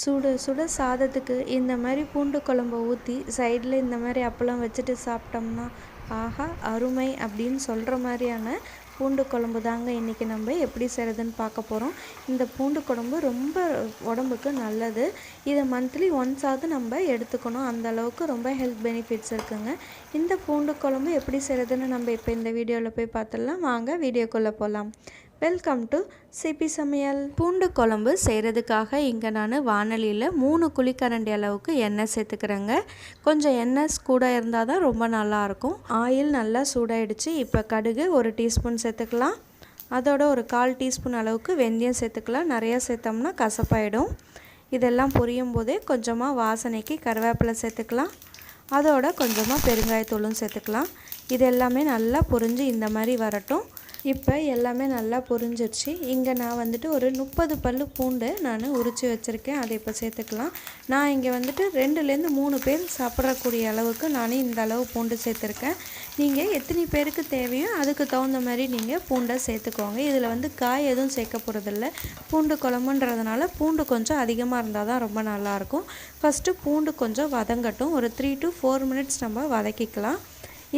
சுட சுட சாதத்துக்கு இந்த மாதிரி பூண்டு குழம்ப ஊற்றி சைடில் இந்த மாதிரி அப்பளம் வச்சுட்டு சாப்பிட்டோம்னா ஆஹா அருமை அப்படின்னு சொல்கிற மாதிரியான பூண்டு குழம்பு தாங்க இன்றைக்கி நம்ம எப்படி செய்கிறதுன்னு பார்க்க போகிறோம் இந்த பூண்டு குழம்பு ரொம்ப உடம்புக்கு நல்லது. இதை மந்த்லி ஒன்ஸாவது நம்ம எடுத்துக்கணும். அந்த அளவுக்கு ரொம்ப ஹெல்த் பெனிஃபிட்ஸ் இருக்குங்க. இந்த பூண்டு குழம்பு எப்படி செய்கிறதுன்னு நம்ம இப்போ இந்த வீடியோவில் போய் பார்த்துடலாம். வாங்க வீடியோக்குள்ளே போகலாம் வெல்கம் டு சிபி சமையல். பூண்டு குழம்பு செய்கிறதுக்காக இங்கே நான் வானலியில் மூணு குழிக்கரண்டி அளவுக்கு எண்ணெய் சேர்த்துக்கிறேங்க. கொஞ்சம் எண்ணெய் கூட இருந்தால் தான் ரொம்ப நல்லாயிருக்கும் ஆயில் நல்லா சூடாயிடுச்சு. இப்போ கடுகு ஒரு டீஸ்பூன் சேர்த்துக்கலாம். அதோட ஒரு கால் டீஸ்பூன் அளவுக்கு வெந்தயம் சேர்த்துக்கலாம். நிறையா சேர்த்தோம்னா கசப்பாயிடும். இதெல்லாம் பொரியும் போதே கொஞ்சமாக வாசனைக்கு கருவேப்பிலை சேர்த்துக்கலாம். அதோட கொஞ்சமாக பெருங்காயத்தூளும் சேர்த்துக்கலாம். இது எல்லாமே நல்லா பொரிஞ்சு இந்த மாதிரி வரட்டும். இப்போ எல்லாமே நல்லா புரிஞ்சிருச்சு. இங்கே நான் வந்துட்டு ஒரு முப்பது பல் பூண்டு நான் உரித்து வச்சுருக்கேன். அதை இப்போ சேர்த்துக்கலாம். நான் இங்கே வந்துட்டு ரெண்டுலேருந்து மூணு பேர் சாப்பிட்றக்கூடிய அளவுக்கு நானே இந்த அளவு பூண்டு சேர்த்துருக்கேன். நீங்கள் எத்தனை பேருக்கு தேவையோ அதுக்கு தகுந்த மாதிரி நீங்கள் பூண்டை சேர்த்துக்கோங்க. இதில் வந்து காய் எதுவும் சேர்க்க போகிறதில்ல பூண்டு குழம்புன்றதுனால பூண்டு கொஞ்சம் அதிகமாக இருந்தால் தான் ரொம்ப நல்லாயிருக்கும் ஃபஸ்ட்டு பூண்டு கொஞ்சம் வதங்கட்டும். ஒரு த்ரீ டு ஃபோர் மினிட்ஸ் நம்ம வதக்கிக்கலாம்.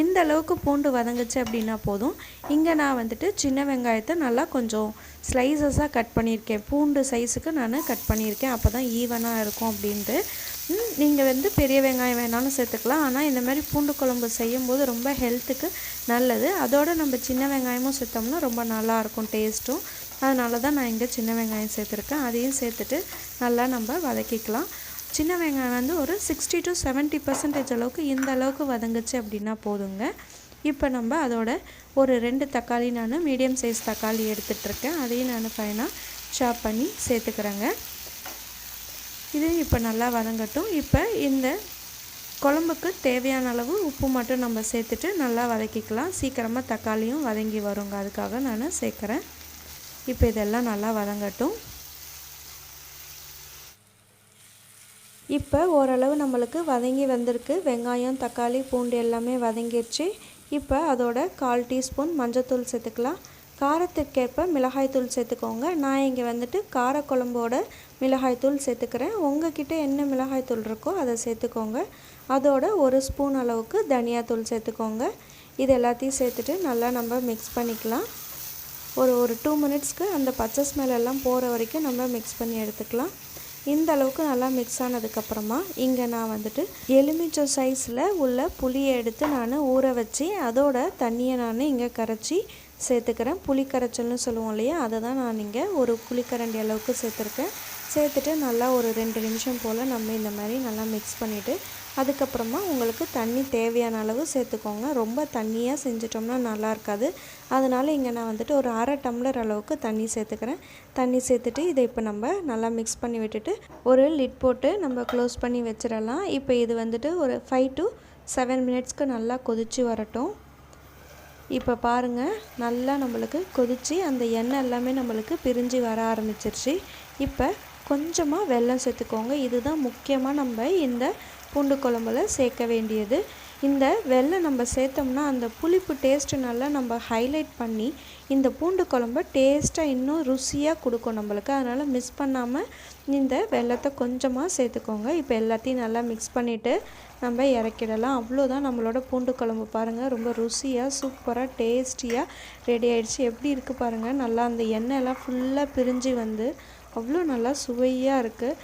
இந்த அளவுக்கு பூண்டு வதங்குச்சு அப்படின்னா போதும். இங்கே நான் வந்துட்டு சின்ன வெங்காயத்தை நல்லா கொஞ்சம் ஸ்லைசஸாக கட் பண்ணியிருக்கேன். பூண்டு சைஸுக்கு நான் கட் பண்ணியிருக்கேன். அப்போ தான் ஈவனாக இருக்கும் அப்படின்ட்டு. நீங்கள் வந்து பெரிய வெங்காயம் வேணாலும் சேர்த்துக்கலாம். ஆனால் இந்த மாதிரி பூண்டு குழம்பு செய்யும்போது ரொம்ப ஹெல்த்துக்கு நல்லது. அதோடு நம்ம சின்ன வெங்காயமும் சேர்த்தோம்னா ரொம்ப நல்லாயிருக்கும் டேஸ்ட்டும் அதனால தான் நான் இங்கே சின்ன வெங்காயம் சேர்த்துருக்கேன். அதையும் சேர்த்துட்டு நல்லா நம்ம வதக்கிக்கலாம். சின்ன வெங்காயம் வந்து ஒரு சிக்ஸ்டி டு செவன்ட்டி பர்சன்டேஜ் அளவுக்கு இந்த அளவுக்கு வதங்குச்சு அப்படின்னா போதுங்க. இப்போ நம்ம அதோட ஒரு ரெண்டு தக்காளி நான் மீடியம் சைஸ் தக்காளி எடுத்துகிட்ருக்கேன் அதையும் நான் ஃபைனாக சாப் பண்ணி சேர்த்துக்கிறேங்க. இது இப்போ நல்லா வதங்கட்டும். இப்போ இந்த குழம்புக்கு தேவையான அளவு உப்பு மட்டும் நம்ம சேர்த்துட்டு நல்லா வதக்கிக்கலாம். சீக்கிரமாக தக்காளியும் வதங்கி வருங்க. அதுக்காக நான் சேர்க்குறேன். இப்போ இதெல்லாம் நல்லா வதங்கட்டும். இப்போ ஓரளவு நம்மளுக்கு வதங்கி வந்திருக்கு. வெங்காயம் தக்காளி பூண்டு எல்லாமே வதங்கிடுச்சு இப்போ அதோட கால் டீஸ்பூன் மஞ்சத்தூள் சேர்த்துக்கலாம். காரத்துக்கேற்ப மிளகாய்த்தூள் சேர்த்துக்கோங்க. நான் இங்கே வந்துட்டு காரக்குழம்போட மிளகாய்த்தூள் சேர்த்துக்கிறேன். உங்ககிட்ட என்ன மிளகாய்த்தூள் இருக்கோ அதை சேர்த்துக்கோங்க. அதோட ஒரு ஸ்பூன் அளவுக்கு தனியாத்தூள் சேர்த்துக்கோங்க. இது எல்லாத்தையும் சேர்த்துட்டு நல்லா நம்ம மிக்ஸ் பண்ணிக்கலாம். ஒரு ஒரு டூ மினிட்ஸ்க்கு அந்த பச்சை ஸ்மெல் எல்லாம் போகிற வரைக்கும் நம்ம மிக்ஸ் பண்ணி எடுத்துக்கலாம். இந்த அளவுக்கு நல்லா மிக்ஸ் ஆனதுக்கப்புறமா இங்கே நான் வந்துட்டு எலுமிச்சம் சைஸில் உள்ள புளியை எடுத்து நான் ஊற வச்சு அதோட தண்ணியை நான் இங்கே கரைச்சி சேர்த்துக்கிறேன். புளி கரைச்சல்னு சொல்லுவோம் இல்லையா? அதை தான் நான் இங்கே ஒரு புளிக்கரண்டி அளவுக்கு சேர்த்துருக்கேன். சேர்த்துட்டு நல்லா ஒரு ரெண்டு நிமிஷம் போல் நம்ம இந்த மாதிரி நல்லா மிக்ஸ் பண்ணிவிட்டு அதுக்கப்புறமா உங்களுக்கு தண்ணி தேவையான அளவு சேர்த்துக்கோங்க. ரொம்ப தண்ணியாக செஞ்சிட்டோம்னா நல்லா இருக்காது. அதனால் இங்கே நான் வந்துட்டு ஒரு அரை டம்ளர் அளவுக்கு தண்ணி சேர்த்துக்கிறேன். தண்ணி சேர்த்துட்டு இதை இப்போ நம்ம நல்லா மிக்ஸ் பண்ணி விட்டுட்டு ஒரு லிட் போட்டு நம்ம க்ளோஸ் பண்ணி வச்சிடலாம். இப்போ இது வந்துட்டு ஒரு ஃபைவ் டு செவன் மினிட்ஸ்க்கு நல்லா கொதித்து வரட்டும். இப்போ பாருங்கள் நல்லா நம்மளுக்கு கொதித்து அந்த எண்ணெய் எல்லாமே நம்மளுக்கு பிரிஞ்சு வர ஆரம்பிச்சிருச்சு. இப்போ கொஞ்சமாக வெல்லம் சேர்த்துக்கோங்க. இதுதான் முக்கியமாக நம்ம இந்த பூண்டு குழம்புல சேர்க்க வேண்டியது. இந்த வெள்ளை நம்ம சேர்த்தோம்னா அந்த புளிப்பு டேஸ்ட்டு நல்லா நம்ம ஹைலைட் பண்ணி இந்த பூண்டு குழம்ப டேஸ்ட்டாக இன்னும் ருசியாக கொடுக்கும் நம்மளுக்கு. அதனால் மிஸ் பண்ணாமல் இந்த வெள்ளத்தை கொஞ்சமாக சேர்த்துக்கோங்க. இப்போ எல்லாத்தையும் நல்லா மிக்ஸ் பண்ணிவிட்டு நம்ம இறக்கிடலாம். அவ்வளோதான் நம்மளோட பூண்டு குழம்பு பாருங்கள் ரொம்ப ருசியாக சூப்பராக டேஸ்டியாக ரெடி ஆகிடுச்சு எப்படி இருக்குது பாருங்கள் நல்லா அந்த எண்ணெயெல்லாம் ஃபுல்லாக பிரிஞ்சு வந்து அவ்வளோ நல்லா சுவையாக இருக்குது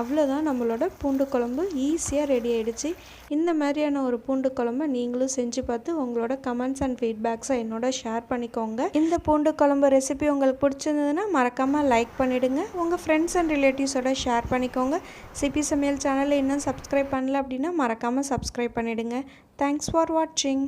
அவ்வளோதான் நம்மளோட பூண்டு குழம்பு ஈஸியாக ரெடி ஆகிடுச்சு இந்த மாதிரியான ஒரு பூண்டு குழம்பை நீங்களும் செஞ்சு பார்த்து உங்களோட கமெண்ட்ஸ் அண்ட் ஃபீட்பேக்ஸை என்னோட ஷேர் பண்ணிக்கோங்க. இந்த பூண்டு குழம்பு ரெசிபி உங்களுக்கு பிடிச்சிருந்ததுன்னா மறக்காமல் லைக் பண்ணிவிடுங்க உங்கள் ஃப்ரெண்ட்ஸ் அண்ட் ரிலேட்டிவ்ஸோட ஷேர் பண்ணிக்கோங்க. சிபி சமையல் சேனலை இன்னும் சப்ஸ்கிரைப் பண்ணல அப்படின்னா மறக்காமல் சப்ஸ்கிரைப் பண்ணிவிடுங்க தேங்க்ஸ் ஃபார் வாட்சிங்